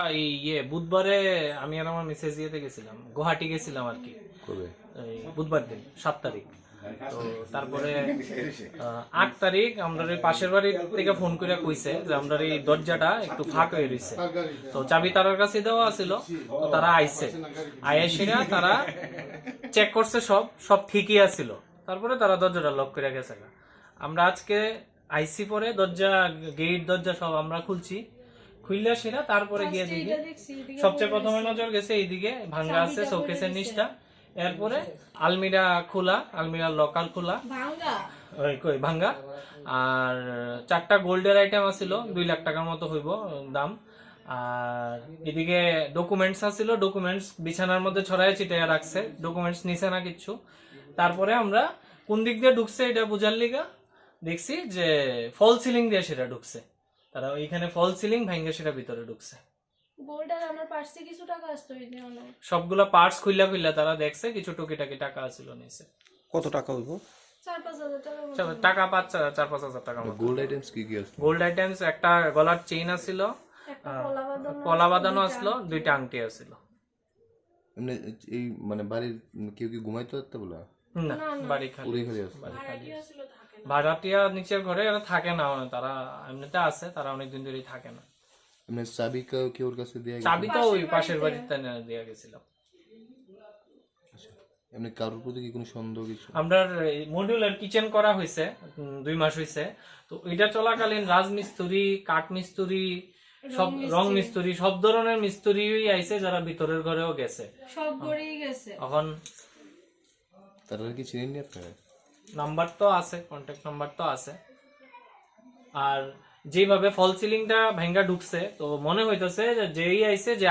ইয়ে বুধবারে আমি আর আমার মেসেজ ইয়েতে গেছিলাম গুয়াহাটি গেছিলাম আর কি। বুধবার দিন সাত তারিখ। তো তারপরে আট তারিখ আমরা পাশের বাড়ি থেকে ফোন করে কইছে যে আমরা এই দরজাটা একটু ফাঁক হয়ে রয়েছে তো চাবি তারার কাছে দেওয়া ছিল তো তারা আইছে। আয়েসেরা তারা চেক করছে সব সব ঠিকই আছিল। তারপরে তারা দরজাটা লক করে গেছে। আমরা আজকে আইসি পরে দরজা গেট দরজা সব আমরা খুলছি। খুললে সেটা তারপরে গিয়ে দেখি সবচেয়ে প্রথমে নজর গেছে এইদিকে ভাঙ্গা আছে শোকেসের নিচটা। এরপরে আলমিরা খোলা আলমিরার লকার খোলা। ওই কই ভাঙ্গা। আর চারটা গোল্ডের আইটেম আছিল দুই লাখ টাকার মতো হইব দাম। আর এদিকে ডকুমেন্টস আছিল ডকুমেন্টস বিছানার মধ্যে ছড়াই ছিটাইয়া রাখছে ডকুমেন্টস নিছে না কিচ্ছু। তারপরে আমরা কোন দিক দিয়ে ঢুকছে এটা বুঝার লিগা দেখছি যে ফল সিলিং দিয়ে সেটা ঢুকছে। তারা ওইখানে ফল সিলিং ভাঙ্গে সেটা ভিতরে ঢুকছে। গোল্ডার আমার পার্সে কিছু টাকা আসতো এই যে অনেক। সবগুলা পার্টস খুইলা খুইলা তারা দেখছে কিছু টুকিটাকি টাকা আছিল নিছে। কত টাকা হইব? চার পাঁচ হাজার টাকা মতো। টাকা পাঁচ চার পাঁচ হাজার টাকা গোল্ড আইটেমস কি কি আছে গোল্ড আইটেমস একটা গলার চেইন আছিল একটা কলা বাঁধানো কলা বাঁধানো আসলো দুইটা আংটি আছিল। এমনি এই মানে বাড়ির কেউ কি ঘুমাইতে পারতে বলে না বাড়ি খালি পুরোই খালি আছে। বাড়ি খালি ভাড়াটিয়া নিচের ঘরে থাকে না তারা এমনিতে আছে তারা অনেকদিন ধরেই থাকে না। এমনি চাবি কেউ কেউ ওর কাছে দিয়ে চাবি তো ওই পাশের বাড়িতে। দেওয়া গেছিল। এমনি কারোর প্রতি কি কোনো সন্দেহ কিছু? আমরা মডিউলার কিচেন করা হয়েছে দুই মাস হয়েছে। তো এটা চলাকালীন রাজমিস্ত্রি কাঠ মিস্ত্রি সব রং মিস্ত্রি সব ধরনের মিস্ত্রি আইছে যারা ভিতরের ঘরেও গেছে। সব গেছে। এখন তারা কি চিনেন নি আপনারা নাম্বার তো আছে কন্ট্যাক্ট নাম্বার তো আছে আর যেভাবে ফল সিলিংটা ভেঙ্গা ঢুকছে তো মনে হইতেছে যে যেই আইছে যে